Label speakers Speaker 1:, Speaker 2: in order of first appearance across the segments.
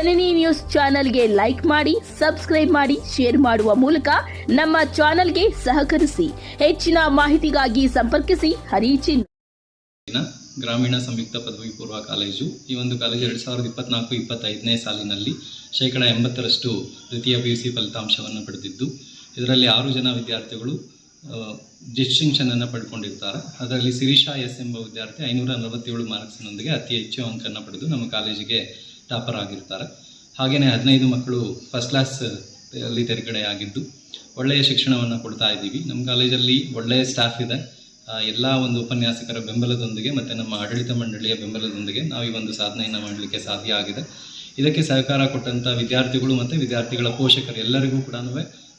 Speaker 1: ಜನನಿ news ಚಾನೆಲ್ಗೆ like ಮಾಡಿ, subscribe ಮಾಡಿ, ಶೇರ್ ಮಾಡುವ ಮೂಲಕ ನಮ್ಮ ಚಾನೆಲ್ಗೆ ಸಹಕರಿಸಿ. ಹೆಚ್ಚಿನ ಮಾಹಿತಿಗಾಗಿ ಸಂಪರ್ಕಿಸಿ. ಹರಿಚಿನ್
Speaker 2: ಗ್ರಾಮೀಣ ಸಂಯುಕ್ತ ಪದವಿ ಪೂರ್ವ ಕಾಲೇಜು. ಈ ಒಂದು ಕಾಲೇಜು ಎರಡು ಸಾವಿರದ ಇಪ್ಪತ್ನಾಲ್ಕು ಇಪ್ಪತ್ತೈದನೇ ಸಾಲಿನಲ್ಲಿ ಶೇಕಡ ಎಂಬತ್ತರಷ್ಟು ದ್ವಿತೀಯ ಪಿ ಯು ಸಿ ಫಲಿತಾಂಶವನ್ನು ಪಡೆದಿದ್ದು, ಇದರಲ್ಲಿ ಆರು ಜನ ವಿದ್ಯಾರ್ಥಿಗಳು ಡಿಸ್ಟಿಂಕ್ಷನನ್ನು ಪಡ್ಕೊಂಡಿರ್ತಾರೆ. ಅದರಲ್ಲಿ ಸಿರಿಶಾ ಎಸ್ ಎಂಬ ವಿದ್ಯಾರ್ಥಿ ಐನೂರ ನಲವತ್ತೇಳು ಮಾರ್ಕ್ಸ್ನೊಂದಿಗೆ ಅತಿ ಹೆಚ್ಚು ಅಂಕನ್ನು ಪಡೆದು ನಮ್ಮ ಕಾಲೇಜಿಗೆ ಟಾಪರ್ ಆಗಿರ್ತಾರೆ. ಹಾಗೆಯೇ ಹದಿನೈದು ಮಕ್ಕಳು ಫಸ್ಟ್ ಕ್ಲಾಸ್ ಅಲ್ಲಿ ತೆರೆಗಡೆಯಾಗಿದ್ದು ಒಳ್ಳೆಯ ಶಿಕ್ಷಣವನ್ನು ಕೊಡ್ತಾ ಇದ್ದೀವಿ. ನಮ್ಮ ಕಾಲೇಜಲ್ಲಿ ಒಳ್ಳೆಯ ಸ್ಟಾಫ್ ಇದೆ. ಎಲ್ಲ ಒಂದು ಉಪನ್ಯಾಸಕರ ಬೆಂಬಲದೊಂದಿಗೆ ಮತ್ತು ನಮ್ಮ ಆಡಳಿತ ಮಂಡಳಿಯ ಬೆಂಬಲದೊಂದಿಗೆ ನಾವು ಈ ಒಂದು ಸಾಧನೆಯನ್ನು ಮಾಡಲಿಕ್ಕೆ ಸಾಧ್ಯ ಆಗಿದೆ. ಇದಕ್ಕೆ ಸಹಕಾರ ಕೊಟ್ಟಂಥ ವಿದ್ಯಾರ್ಥಿಗಳು ಮತ್ತು ವಿದ್ಯಾರ್ಥಿಗಳ ಪೋಷಕರು ಎಲ್ಲರಿಗೂ ಕೂಡ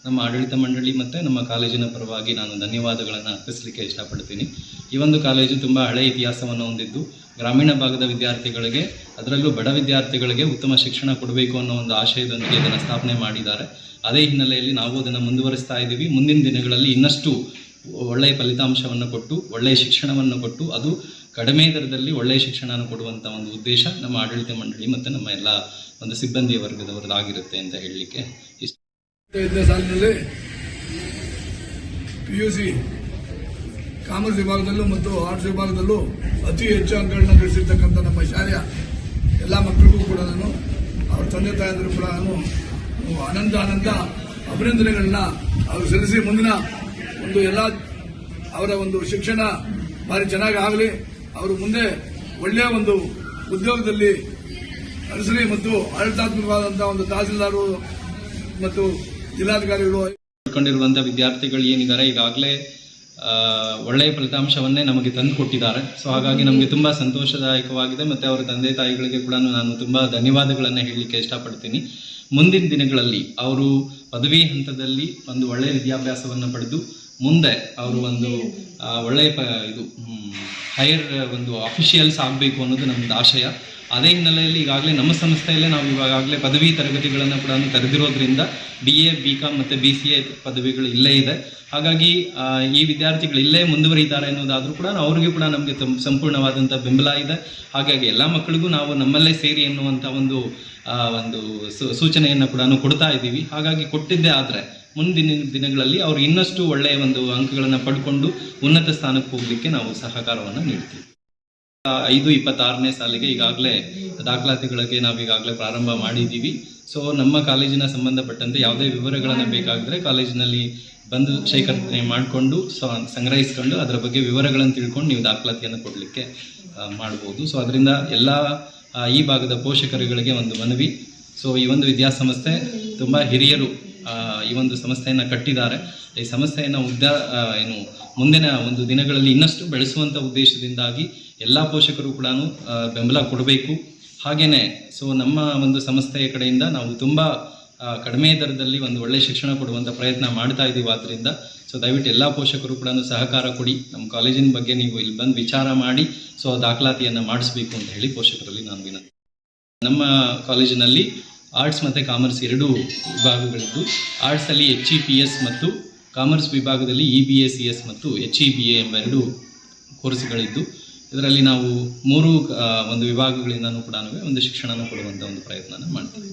Speaker 2: ನಮ್ಮ ಆಡಳಿತ ಮಂಡಳಿ ಮತ್ತು ನಮ್ಮ ಕಾಲೇಜಿನ ಪರವಾಗಿ ನಾನು ಧನ್ಯವಾದಗಳನ್ನು ಅರ್ಪಿಸಲಿಕ್ಕೆ ಇಷ್ಟಪಡ್ತೀನಿ. ಈ ಒಂದು ಕಾಲೇಜು ತುಂಬ ಹಳೆಯ ಇತಿಹಾಸವನ್ನು ಹೊಂದಿದ್ದು. ಗ್ರಾಮೀಣ ಭಾಗದ ವಿದ್ಯಾರ್ಥಿಗಳಿಗೆ, ಅದರಲ್ಲೂ ಬಡ ವಿದ್ಯಾರ್ಥಿಗಳಿಗೆ ಉತ್ತಮ ಶಿಕ್ಷಣ ಕೊಡಬೇಕು ಅನ್ನೋ ಒಂದು ಆಶಯದೊಂದಿಗೆ ಇದನ್ನು ಸ್ಥಾಪನೆ ಮಾಡಿದ್ದಾರೆ. ಅದೇ ಹಿನ್ನೆಲೆಯಲ್ಲಿ ನಾವು ಅದನ್ನು ಮುಂದುವರಿಸ್ತಾ ಇದ್ದೀವಿ. ಮುಂದಿನ ದಿನಗಳಲ್ಲಿ ಇನ್ನಷ್ಟು ಒಳ್ಳೆಯ ಫಲಿತಾಂಶವನ್ನು ಕೊಟ್ಟು, ಒಳ್ಳೆಯ ಶಿಕ್ಷಣವನ್ನು ಕೊಟ್ಟು, ಅದು ಕಡಿಮೆ ದರದಲ್ಲಿ ಒಳ್ಳೆಯ ಶಿಕ್ಷಣವನ್ನು ಕೊಡುವಂಥ ಒಂದು ಉದ್ದೇಶ ನಮ್ಮ ಆಡಳಿತ ಮಂಡಳಿ ಮತ್ತು ನಮ್ಮ ಎಲ್ಲ ಒಂದು ಸಿಬ್ಬಂದಿ ವರ್ಗದವರದಾಗಿರುತ್ತೆ ಅಂತ ಹೇಳಲಿಕ್ಕೆ ಇಷ್ಟ
Speaker 3: ಸಾಲಿನಲ್ಲಿ ಪಿ ಯು ಸಿ ಕಾಮರ್ಸ್ ವಿಭಾಗದಲ್ಲೂ ಮತ್ತು ಆರ್ಟ್ಸ್ ವಿಭಾಗದಲ್ಲೂ ಅತಿ ಹೆಚ್ಚು ಅಂಕಗಳನ್ನ ಗಳಿಸಿರ್ತಕ್ಕಂಥ ನಮ್ಮ ಶಾಲೆಯ ಎಲ್ಲ ಮಕ್ಕಳಿಗೂ ಕೂಡ ನಾನು, ಅವ್ರ ತಂದೆ ತಾಯಂದಿರು ಕೂಡ ನಾನು ಅನಂತ ಅನಂತ ಅಭಿನಂದನೆಗಳನ್ನ ಅವರು ಸಲ್ಲಿಸಿ ಮುಂದಿನ ಒಂದು ಎಲ್ಲ ಅವರ ಒಂದು ಶಿಕ್ಷಣ ಭಾರಿ ಚೆನ್ನಾಗಿ ಆಗಲಿ, ಅವರು ಮುಂದೆ ಒಳ್ಳೆಯ ಒಂದು ಉದ್ಯೋಗದಲ್ಲಿ ನಡೆಸಲಿ ಮತ್ತು ಆಡಳಿತಾತ್ಮಕವಾದಂತಹ ಒಂದು ತಹಸೀಲ್ದಾರರು ಮತ್ತು ಜಿಲ್ಲಾಧಿಕಾರಿಗಳು
Speaker 2: ಕಂಡಿರುವಂತಹ ವಿದ್ಯಾರ್ಥಿಗಳು ಏನಿದ್ದಾರೆ, ಈಗಾಗಲೇ ಒಳ್ಳೆಯ ಫಲಿತಾಂಶವನ್ನೇ ನಮಗೆ ತಂದು ಕೊಟ್ಟಿದ್ದಾರೆ. ಸೊ ಹಾಗಾಗಿ ನಮಗೆ ತುಂಬ ಸಂತೋಷದಾಯಕವಾಗಿದೆ ಮತ್ತು ಅವರ ತಂದೆ ತಾಯಿಗಳಿಗೆ ಕೂಡ ನಾನು ತುಂಬ ಧನ್ಯವಾದಗಳನ್ನು ಹೇಳಲಿಕ್ಕೆ ಇಷ್ಟಪಡ್ತೀನಿ. ಮುಂದಿನ ದಿನಗಳಲ್ಲಿ ಅವರು ಪದವಿ ಹಂತದಲ್ಲಿ ಒಂದು ಒಳ್ಳೆಯ ವಿದ್ಯಾಭ್ಯಾಸವನ್ನು ಪಡೆದು ಮುಂದೆ ಅವರು ಒಂದು ಒಳ್ಳೆಯ ಇದು ಹೈಯರ್ ಒಂದು ಅಫಿಷಿಯಲ್ಸ್ ಆಗಬೇಕು ಅನ್ನೋದು ನಮ್ಮದು ಆಶಯ. ಅದೇ ಹಿನ್ನೆಲೆಯಲ್ಲಿ ಈಗಾಗಲೇ ನಮ್ಮ ಸಂಸ್ಥೆಯಲ್ಲೇ ನಾವು ಇವಾಗಲೇ ಪದವಿ ತರಗತಿಗಳನ್ನು ಕೂಡ ತೆರೆದಿರೋದ್ರಿಂದ ಬಿ ಎ ಬಿ ಕಾಮ್ ಮತ್ತು ಬಿ ಸಿ ಎ ಪದವಿಗಳು ಇಲ್ಲೇ ಇದೆ. ಹಾಗಾಗಿ ಈ ವಿದ್ಯಾರ್ಥಿಗಳು ಇಲ್ಲೇ ಮುಂದುವರಿತಾರೆ ಅನ್ನೋದಾದರೂ ಕೂಡ ಅವರಿಗೆ ಕೂಡ ನಮಗೆ ಸಂಪೂರ್ಣವಾದಂಥ ಬೆಂಬಲ ಇದೆ. ಹಾಗಾಗಿ ಎಲ್ಲ ಮಕ್ಕಳಿಗೂ ನಾವು ನಮ್ಮಲ್ಲೇ ಸೇರಿ ಎನ್ನುವಂಥ ಒಂದು ಒಂದು ಸೂಚನೆಯನ್ನು ಕೂಡ ಕೊಡ್ತಾ ಇದ್ದೀವಿ. ಹಾಗಾಗಿ ಕೊಟ್ಟಿದ್ದೇ ಆದರೆ ಮುಂದಿನ ದಿನಗಳಲ್ಲಿ ಅವರು ಇನ್ನಷ್ಟು ಒಳ್ಳೆಯ ಒಂದು ಅಂಕಗಳನ್ನು ಪಡ್ಕೊಂಡು ಉನ್ನತ ಸ್ಥಾನಕ್ಕೆ ಹೋಗಲಿಕ್ಕೆ ನಾವು ಸಹಕಾರವನ್ನು ನೀಡ್ತೀವಿ. ಐದು, ಇಪ್ಪತ್ತಾರನೇ ಸಾಲಿಗೆ ಈಗಾಗಲೇ ದಾಖಲಾತಿಗಳಿಗೆ ನಾವು ಈಗಾಗಲೇ ಪ್ರಾರಂಭ ಮಾಡಿದ್ದೀವಿ. ಸೊ ನಮ್ಮ ಕಾಲೇಜಿನ ಸಂಬಂಧಪಟ್ಟಂತೆ ಯಾವುದೇ ವಿವರಗಳನ್ನು ಬೇಕಾಗಿದ್ರೆ ಕಾಲೇಜಿನಲ್ಲಿ ಬಂದು ಶೇಖರಣೆ ಮಾಡಿಕೊಂಡು ಸಂಗ್ರಹಿಸ್ಕೊಂಡು ಅದರ ಬಗ್ಗೆ ವಿವರಗಳನ್ನು ತಿಳ್ಕೊಂಡು ನೀವು ದಾಖಲಾತಿಯನ್ನು ಕೊಡಲಿಕ್ಕೆ ಮಾಡ್ಬೋದು. ಸೊ ಅದರಿಂದ ಎಲ್ಲ ಈ ಭಾಗದ ಪೋಷಕರುಗಳಿಗೆ ಒಂದು ಮನವಿ. ಸೊ ಈ ಒಂದು ವಿದ್ಯಾಸಂಸ್ಥೆ ತುಂಬ ಹಿರಿಯರು ಈ ಒಂದು ಸಂಸ್ಥೆಯನ್ನು ಕಟ್ಟಿದ್ದಾರೆ. ಈ ಸಂಸ್ಥೆಯನ್ನು ಉದ್ದ ಏನು, ಮುಂದಿನ ಒಂದು ದಿನಗಳಲ್ಲಿ ಇನ್ನಷ್ಟು ಬೆಳೆಸುವಂಥ ಉದ್ದೇಶದಿಂದಾಗಿ ಎಲ್ಲ ಪೋಷಕರು ಕೂಡ ಬೆಂಬಲ ಕೊಡಬೇಕು. ಹಾಗೆಯೇ ಸೊ ನಮ್ಮ ಒಂದು ಸಂಸ್ಥೆಯ ಕಡೆಯಿಂದ ನಾವು ತುಂಬ ಕಡಿಮೆ ದರದಲ್ಲಿ ಒಂದು ಒಳ್ಳೆಯ ಶಿಕ್ಷಣ ಕೊಡುವಂಥ ಪ್ರಯತ್ನ ಮಾಡ್ತಾ ಇದ್ದೀವಿ ಆದ್ದರಿಂದ ಸೊ ದಯವಿಟ್ಟು ಎಲ್ಲ ಪೋಷಕರು ಕೂಡ ಸಹಕಾರ ಕೊಡಿ. ನಮ್ಮ ಕಾಲೇಜಿನ ಬಗ್ಗೆ ನೀವು ಇಲ್ಲಿ ಬಂದು ವಿಚಾರ ಮಾಡಿ ಸೊ ದಾಖಲಾತಿಯನ್ನು ಮಾಡಿಸ್ಬೇಕು ಅಂತ ಹೇಳಿ ಪೋಷಕರಲ್ಲಿ ನಾನು ವಿನಂತಿ. ನಮ್ಮ ಕಾಲೇಜಿನಲ್ಲಿ ಆರ್ಟ್ಸ್ ಮತ್ತು ಕಾಮರ್ಸ್ ಎರಡೂ ವಿಭಾಗಗಳಿದ್ದು ಆರ್ಟ್ಸಲ್ಲಿ ಎಚ್ ಇ ಪಿ ಎಸ್ ಮತ್ತು ಕಾಮರ್ಸ್ ವಿಭಾಗದಲ್ಲಿ E B S C S ಮತ್ತು ಎಚ್ ಇ ಬಿ ಎ ಎಂಬ ಎರಡು ಕೋರ್ಸ್ಗಳಿದ್ದು ಇದರಲ್ಲಿ ನಾವು ಮೂರು ಒಂದು ವಿಭಾಗಗಳಿಂದನೂ ಕೂಡ ಒಂದು ಶಿಕ್ಷಣವನ್ನು ಕೊಡುವಂಥ ಒಂದು ಪ್ರಯತ್ನನ ಮಾಡ್ತೀವಿ.